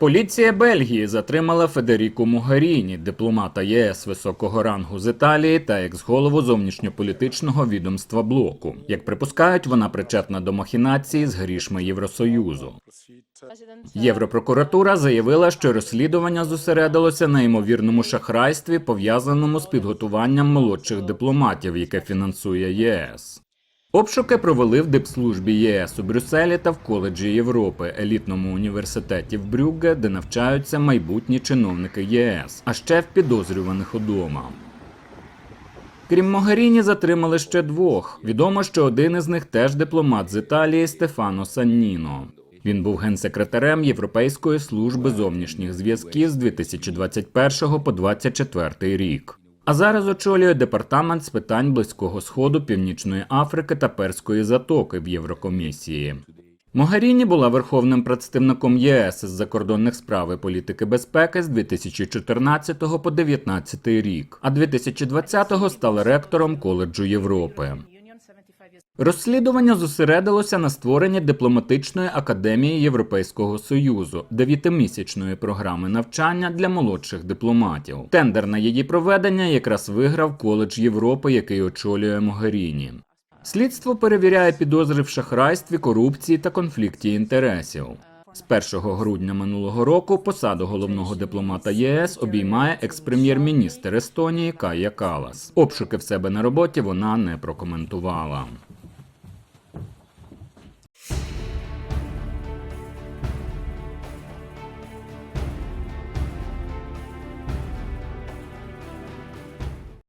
Поліція Бельгії затримала Федеріку Могаріні, дипломата ЄС високого рангу з Італії та екс-голову зовнішньополітичного відомства блоку. Як припускають, вона причетна до махінації з грішми Євросоюзу. Європрокуратура заявила, що розслідування зосередилося на ймовірному шахрайстві, пов'язаному з підготуванням молодших дипломатів, яке фінансує ЄС. Обшуки провели в дипслужбі ЄС у Брюсселі та в коледжі Європи, елітному університеті в Брюгге, де навчаються майбутні чиновники єС, а ще в підозрюваних удома. Крім Могаріні, затримали ще двох. Відомо, що один із них теж дипломат з Італії Стефано Санніно. Він був генсекретарем Європейської служби зовнішніх зв'язків з 2021 по 2024 рік. А зараз очолює департамент з питань Близького Сходу, Північної Африки та Перської затоки в Єврокомісії. Могаріні була верховним представником ЄС з закордонних справ і політики безпеки з 2014 по 2019 рік, а 2020 стала ректором коледжу Європи. Розслідування зосередилося на створенні дипломатичної академії Європейського союзу, дев'ятимісячної програми навчання для молодших дипломатів. Тендер на її проведення якраз виграв коледж Європи, який очолює Могеріні. Слідство перевіряє підозри в шахрайстві, корупції та конфлікті інтересів. З 1 грудня минулого року посаду головного дипломата ЄС обіймає екс-прем'єр-міністр Естонії Кая Калас. Обшуки в себе на роботі вона не прокоментувала.